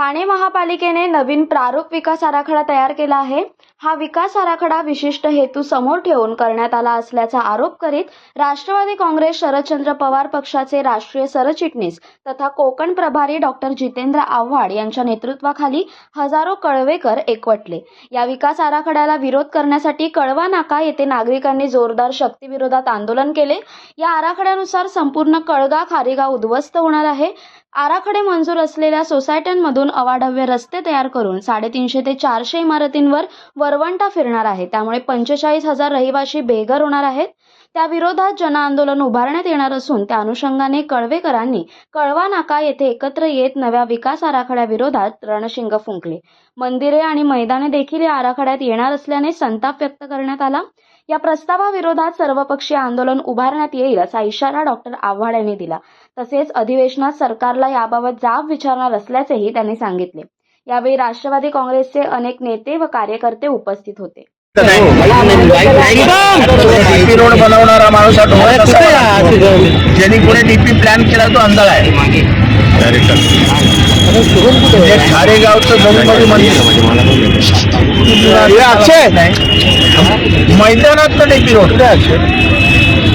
ठाणे महापालिकेने नवीन प्रारूप विकास आराखडा तयार केला आहे. हा विकास आराखडा विशिष्ट हेतू समोर ठेवून करण्यात आला असल्याचा आरोप करीत राष्ट्रवादी काँग्रेस शरदचंद्र पवार पक्षाचे राष्ट्रीय सरचिटणीस तथा कोकण प्रभारी डॉक्टर जितेंद्र आव्हाड यांच्या नेतृत्वाखाली हजारो कळवेकर एकवटले. या विकास आराखड्याला विरोध करण्यासाठी कळवा नाका येथे नागरिकांनी जोरदार शक्तीविरोधात आंदोलन केले. या आराखड्यानुसार संपूर्ण कळगा खारेगाव उद्ध्वस्त होणार आहे. आराखडे मंजूर असलेल्या सोसायट्यांमधून अवाढव्य रस्ते तयार करून साडेतीनशे ते चारशे इमारतींवर वरवंटा फिरणार आहे. त्यामुळे पंचेचाळीस हजार रहिवाशी बेघर होणार आहेत. त्याविरोधात जनआंदोलन उभारण्यात येणार असून त्या अनुषंगाने कळवेकरांनी कळवा नाका येथे एकत्र येत नव्या विकास आराखड्याविरोधात रणशिंग फुंकले. मंदिरे आणि मैदाने देखील या आराखड्यात येणार असल्याने संताप व्यक्त करण्यात आला. या प्रस्तावाविरोधात सर्वपक्षीय आंदोलन उभारण्यात येईल असा इशारा डॉक्टर आव्हाड यांनी दिला. तसेच अधिवेशनात सरकारला याबाबत जाब विचारणार असल्याचेही त्यांनी सांगितले. यावेळी राष्ट्रवादी काँग्रेसचे अनेक नेते व कार्यकर्ते उपस्थित होते. डीपी रोड बनवणारा माणूस हा. ज्यांनी पुढे डीपी प्लॅन केला तो अंधार आहे. खारेगावचं जमीन मंदिर. मैदानात डीपी रोड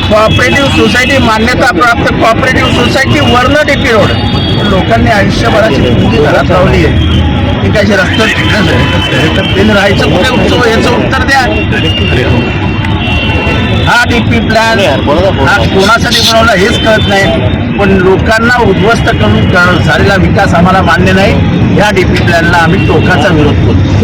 कॉपरेटिव्ह सोसायटी मान्यता प्राप्त कॉपरेटिव्ह सोसायटी वरनं डीपी रोड लोकांनी आयुष्यभराची पुंगी घरात लावली आहे. ती काय आहे तर बिन राहायचं कुठे उत्सव याचं उत्तर द्या. हा डीपी प्लॅन हा कोणासाठी बनवला हेच कळत नाही. पण लोकांना उद्ध्वस्त करून करून झालेला विकास आम्हाला मान्य नाही. या डीपी प्लॅनला आम्ही टोकाचा विरोध करतो.